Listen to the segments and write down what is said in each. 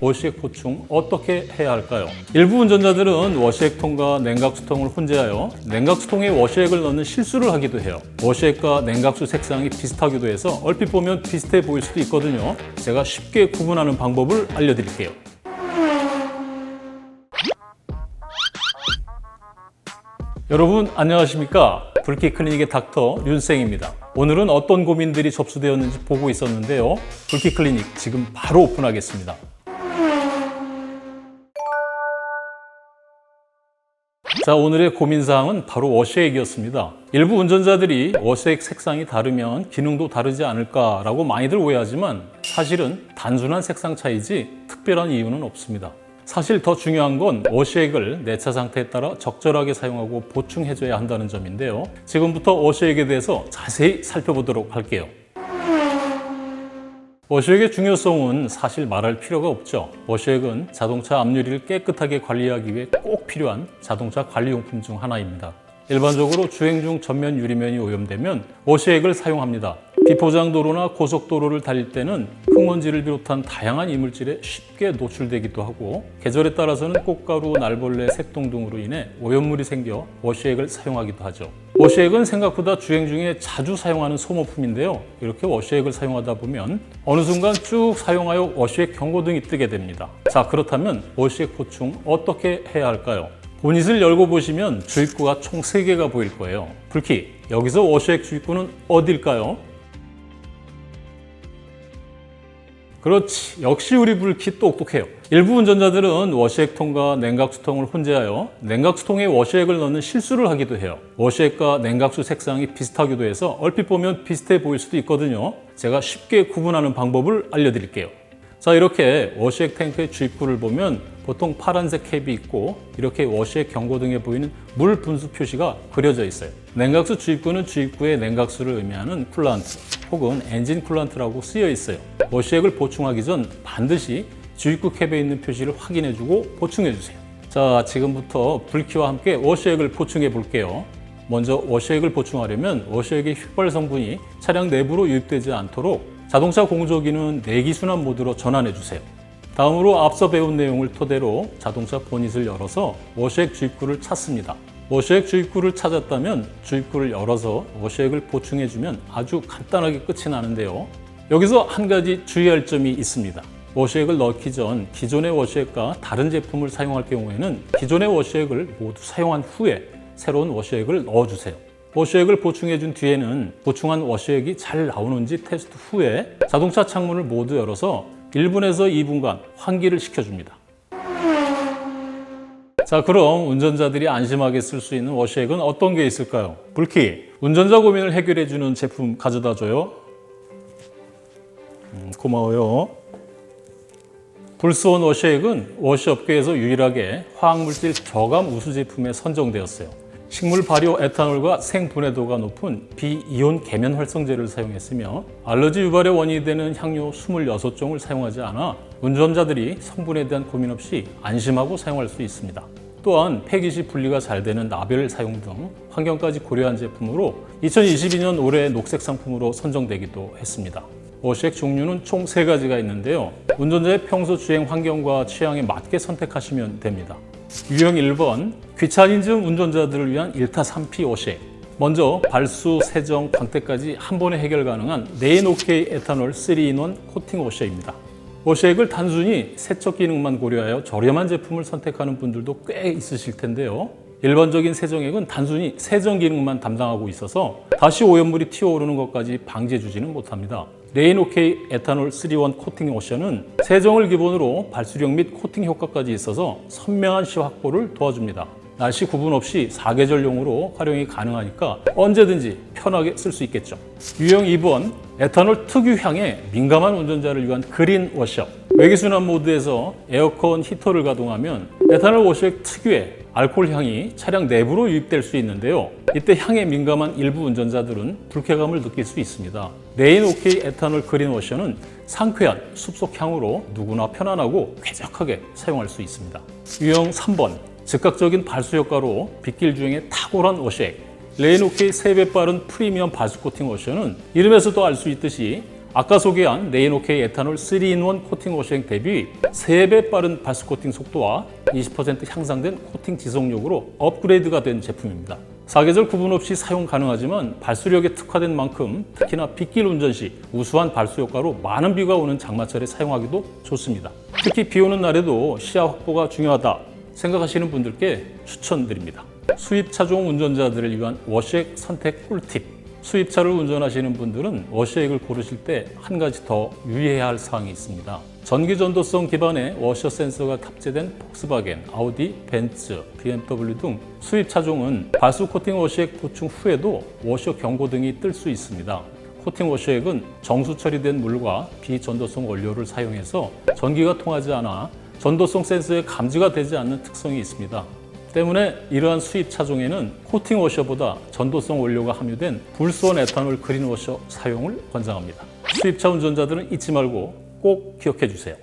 워시액 보충 어떻게 해야 할까요? 일부 운전자들은 워시액통과 냉각수통을 혼재하여 냉각수통에 워시액을 넣는 실수를 하기도 해요. 워시액과 냉각수 색상이 비슷하기도 해서 얼핏 보면 비슷해 보일 수도 있거든요. 제가 쉽게 구분하는 방법을 알려드릴게요. 여러분 안녕하십니까 불키 클리닉의 닥터 윤생입니다 오늘은 어떤 고민들이 접수되었는지 보고 있었는데요 불키 클리닉 지금 바로 오픈하겠습니다 자 오늘의 고민사항은 바로 워시액이었습니다 일부 운전자들이 워시액 색상이 다르면 기능도 다르지 않을까라고 많이들 오해하지만 사실은 단순한 색상 차이지 특별한 이유는 없습니다 사실 더 중요한 건 워시액을 내 차 상태에 따라 적절하게 사용하고 보충해줘야 한다는 점인데요. 지금부터 워시액에 대해서 자세히 살펴보도록 할게요. 워시액의 중요성은 사실 말할 필요가 없죠. 워시액은 자동차 앞유리를 깨끗하게 관리하기 위해 꼭 필요한 자동차 관리용품 중 하나입니다. 일반적으로 주행 중 전면 유리면이 오염되면 워시액을 사용합니다. 비포장 도로나 고속도로를 달릴 때는 흙먼지를 비롯한 다양한 이물질에 쉽게 노출되기도 하고 계절에 따라서는 꽃가루, 날벌레, 새똥 등으로 인해 오염물이 생겨 워시액을 사용하기도 하죠. 워시액은 생각보다 주행 중에 자주 사용하는 소모품인데요. 이렇게 워시액을 사용하다 보면 어느 순간 쭉 사용하여 워시액 경고등이 뜨게 됩니다. 자, 그렇다면 워시액 보충 어떻게 해야 할까요? 보닛을 열고 보시면 주입구가 총 3개가 보일 거예요. 불키, 여기서 워시액 주입구는 어딜까요? 그렇지. 역시 우리 불키 똑똑해요. 일부 운전자들은 워시액통과 냉각수통을 혼재하여 냉각수통에 워시액을 넣는 실수를 하기도 해요. 워시액과 냉각수 색상이 비슷하기도 해서 얼핏 보면 비슷해 보일 수도 있거든요. 제가 쉽게 구분하는 방법을 알려드릴게요. 자, 이렇게 워시액 탱크의 주입구를 보면 보통 파란색 캡이 있고 이렇게 워시액 경고등에 보이는 물 분수 표시가 그려져 있어요. 냉각수 주입구는 주입구의 냉각수를 의미하는 쿨란트 혹은 엔진 쿨란트라고 쓰여 있어요. 워시액을 보충하기 전 반드시 주입구 캡에 있는 표시를 확인해주고 보충해주세요. 자, 지금부터 불키와 함께 워시액을 보충해 볼게요. 먼저 워시액을 보충하려면 워시액의 휘발 성분이 차량 내부로 유입되지 않도록 자동차 공조기는 내기 순환 모드로 전환해 주세요. 다음으로 앞서 배운 내용을 토대로 자동차 보닛을 열어서 워시액 주입구를 찾습니다. 워시액 주입구를 찾았다면 주입구를 열어서 워시액을 보충해주면 아주 간단하게 끝이 나는데요. 여기서 한 가지 주의할 점이 있습니다. 워시액을 넣기 전 기존의 워시액과 다른 제품을 사용할 경우에는 기존의 워시액을 모두 사용한 후에 새로운 워시액을 넣어주세요. 워시액을 보충해준 뒤에는 보충한 워시액이 잘 나오는지 테스트 후에 자동차 창문을 모두 열어서 1분에서 2분간 환기를 시켜줍니다. 자, 그럼 운전자들이 안심하게 쓸 수 있는 워시액은 어떤 게 있을까요? 불키, 운전자 고민을 해결해 주는 제품 가져다 줘요. 음, 고마워요. 불스원 워시액은 워시업계에서 유일하게 화학물질 저감 우수 제품에 선정되었어요. 식물 발효 에탄올과 생분해도가 높은 비이온 계면 활성제를 사용했으며 알러지 유발의 원인이 되는 향료 26종을 사용하지 않아 운전자들이 성분에 대한 고민 없이 안심하고 사용할 수 있습니다. 또한 폐기시 분리가 잘 되는 나벨 사용 등 환경까지 고려한 제품으로 2022년 올해 녹색 상품으로 선정되기도 했습니다. 워시액 종류는 총 3가지가 있는데요. 운전자의 평소 주행 환경과 취향에 맞게 선택하시면 됩니다. 유형 1번, 귀차니즘 운전자들을 위한 1타 3피 워시액. 먼저 발수, 세정, 광택까지 한 번에 해결 가능한 네인오케이 에탄올 3인원 코팅 워시액입니다. 워시액을 단순히 세척 기능만 고려하여 저렴한 제품을 선택하는 분들도 꽤 있으실 텐데요. 일반적인 세정액은 단순히 세정 기능만 담당하고 있어서 다시 오염물이 튀어오르는 것까지 방지해 주지는 못합니다. 레인오케이 에탄올 3원 코팅 워셔는 세정을 기본으로 발수력 및 코팅 효과까지 있어서 선명한 시 확보를 도와줍니다. 날씨 구분 없이 사계절용으로 활용이 가능하니까 언제든지 편하게 쓸 수 있겠죠. 유형 2번 에탄올 특유 향에 민감한 운전자를 위한 그린 워셔. 외기순환 모드에서 에어컨 히터를 가동하면 에탄올 워셔액 특유의 알코올 향이 차량 내부로 유입될 수 있는데요. 이때 향에 민감한 일부 운전자들은 불쾌감을 느낄 수 있습니다. 레인 오케이 에탄올 그린 워셔는 상쾌한 숲속 향으로 누구나 편안하고 쾌적하게 사용할 수 있습니다. 유형 3번 즉각적인 발수 효과로 빗길 주행에 탁월한 워셔액 레인 오케이 3배 빠른 프리미엄 발수 코팅 워셔는 이름에서도 알 수 있듯이 아까 소개한 레인오케이 에탄올 3인원 코팅 워시액 대비 3배 빠른 발수 코팅 속도와 20% 향상된 코팅 지속력으로 업그레이드가 된 제품입니다. 사계절 구분 없이 사용 가능하지만 발수력에 특화된 만큼 특히나 빗길 운전 시 우수한 발수 효과로 많은 비가 오는 장마철에 사용하기도 좋습니다. 특히 비 오는 날에도 시야 확보가 중요하다 생각하시는 분들께 추천드립니다. 수입 차종 운전자들을 위한 워시액 선택 꿀팁. 수입차를 운전하시는 분들은 워시액을 고르실 때 한 가지 더 유의해야 할 사항이 있습니다. 전기 전도성 기반의 워셔 센서가 탑재된 폭스바겐, 아우디, 벤츠, BMW 등 수입 차종은 발수 코팅 워시액 보충 후에도 워셔 경고 등이 뜰 수 있습니다. 코팅 워시액은 정수 처리된 물과 비전도성 원료를 사용해서 전기가 통하지 않아 전도성 센서에 감지가 되지 않는 특성이 있습니다. 때문에 이러한 수입 차종에는 코팅 워셔보다 전도성 원료가 함유된 불수원 에탄올 그린 워셔 사용을 권장합니다. 수입차 운전자들은 잊지 말고 꼭 기억해 주세요.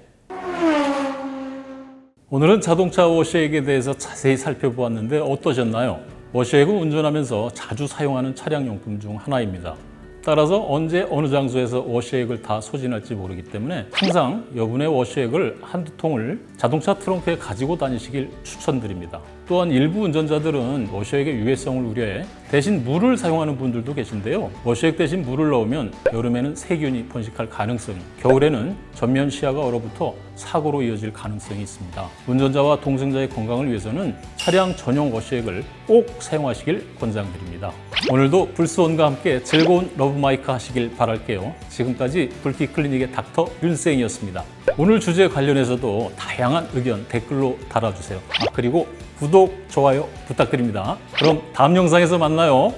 오늘은 자동차 워시액에 대해서 자세히 살펴보았는데 어떠셨나요? 워시액은 운전하면서 자주 사용하는 차량 용품 중 하나입니다. 따라서 언제 어느 장소에서 워시액을 다 소진할지 모르기 때문에 항상 여분의 워시액을 한두 통을 자동차 트렁크에 가지고 다니시길 추천드립니다. 또한 일부 운전자들은 워시액의 유해성을 우려해 대신 물을 사용하는 분들도 계신데요. 워시액 대신 물을 넣으면 여름에는 세균이 번식할 가능성이, 겨울에는 전면 시야가 얼어붙어 사고로 이어질 가능성이 있습니다. 운전자와 동승자의 건강을 위해서는 차량 전용 워시액을 꼭 사용하시길 권장드립니다. 오늘도 불스원과 함께 즐거운 러브마이크 하시길 바랄게요. 지금까지 불키 클리닉의 닥터 윤생이었습니다. 오늘 주제 관련해서도 다양한 의견 댓글로 달아주세요. 아, 그리고 구독, 좋아요 부탁드립니다. 그럼 다음 영상에서 만나요.